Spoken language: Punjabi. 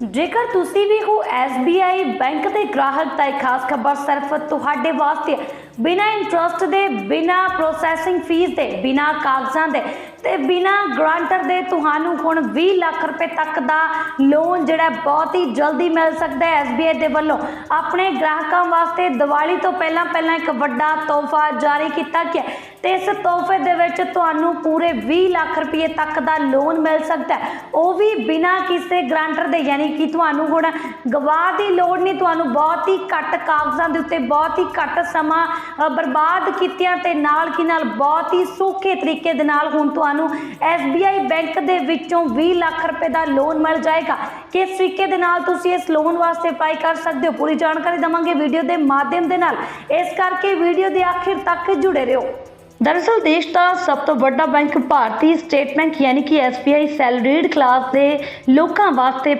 ਜੇਕਰ ਤੁਸੀਂ ਵੀ ਹੋ SBI ਬੈਂਕ ਦੇ ਗ੍ਰਾਹਕ, ਤਾਂ ਇਹ ਖਾਸ ਖਬਰ ਸਿਰਫ ਤੁਹਾਡੇ ਵਾਸਤੇ ਬਿਨਾਂ ਇੰਟਰਸਟ ਦੇ, ਬਿਨਾਂ ਪ੍ਰੋਸੈਸਿੰਗ ਫੀਸ ਦੇ, ਬਿਨਾਂ ਕਾਗਜ਼ਾਂ ਦੇ ਤੇ ਬਿਨਾਂ ਗ੍ਰਾਂਟਰ ਦੇ ਤੁਹਾਨੂੰ ਹੁਣ 20 ਲੱਖ ਰੁਪਏ ਤੱਕ ਦਾ ਲੋਨ ਜਿਹੜਾ ਬਹੁਤ ਹੀ ਜਲਦੀ ਮਿਲ ਸਕਦਾ ਹੈ SBI ਦੇ ਵੱਲੋਂ। ਆਪਣੇ ਗ੍ਰਾਹਕਾਂ ਵਾਸਤੇ ਦੀਵਾਲੀ ਤੋਂ ਪਹਿਲਾਂ ਪਹਿਲਾਂ ਇੱਕ ਵੱਡਾ ਤੋਹਫਾ ਜਾਰੀ ਕੀਤਾ ਗਿਆ ਹੈ ਤੇ ਇਸ ਤੋਹਫੇ ਦੇ ਵਿੱਚ ਤੁਹਾਨੂੰ ਪੂਰੇ 20 ਲੱਖ ਰੁਪਏ ਤੱਕ ਦਾ ਲੋਨ ਮਿਲ ਸਕਦਾ ਹੈ। ਉਹ ਵੀ ਬਿਨਾਂ ਕਿਸੇ ਗ੍ਰਾਂਟਰ ਦੇ, ਯਾਨੀ ਕਿ ਤੁਹਾਨੂੰ ਹੁਣ ਗਵਾਹ ਦੀ ਲੋੜ ਨਹੀਂ, ਤੁਹਾਨੂੰ ਬਹੁਤ ਹੀ ਘੱਟ ਕਾਗਜ਼ਾਂ ਦੇ ਉੱਤੇ ਬਹੁਤ ਹੀ ਘੱਟ ਸਮਾਂ ਬਰਬਾਦ ਕੀਤਿਆਂ ਤੇ ਨਾਲ ਕੀ ਨਾਲ ਬਹੁਤ ਹੀ ਸੌਖੇ ਤਰੀਕੇ ਦੇ ਨਾਲ ਹੁਣ ਤੁਹਾਨੂੰ SBI ਬੈਂਕ ਦੇ ਵਿੱਚੋਂ 20 ਲੱਖ ਰੁਪਏ ਦਾ ਲੋਨ ਮਿਲ ਜਾਏਗਾ। ਕਿਸ ਤਰੀਕੇ ਦੇ ਨਾਲ ਤੁਸੀਂ ਇਸ ਲੋਨ ਵਾਸਤੇ ਅਪਲਾਈ ਕਰ ਸਕਦੇ ਹੋ? ਪੂਰੀ ਜਾਣਕਾਰੀ ਦਵਾਂਗੇ ਵੀਡੀਓ ਦੇ ਮਾਧਿਅਮ ਦੇ ਨਾਲ। ਇਸ ਕਰਕੇ ਵੀਡੀਓ ਦੇ ਆਖਿਰ ਤੱਕ ਜੁੜੇ ਰਹੋ। ਦਰਅਸਲ ਦੇਸ਼ ਦਾ ਸਭ ਤੋਂ ਵੱਡਾ ਬੈਂਕ ਭਾਰਤੀ ਸਟੇਟ ਬੈਂਕ ਯਾਨੀ ਕਿ SBI ਸੈਲਰੀਡ ਕਲਾਸ ਦੇ ਲੋਕਾਂ ਵਾਸਤੇ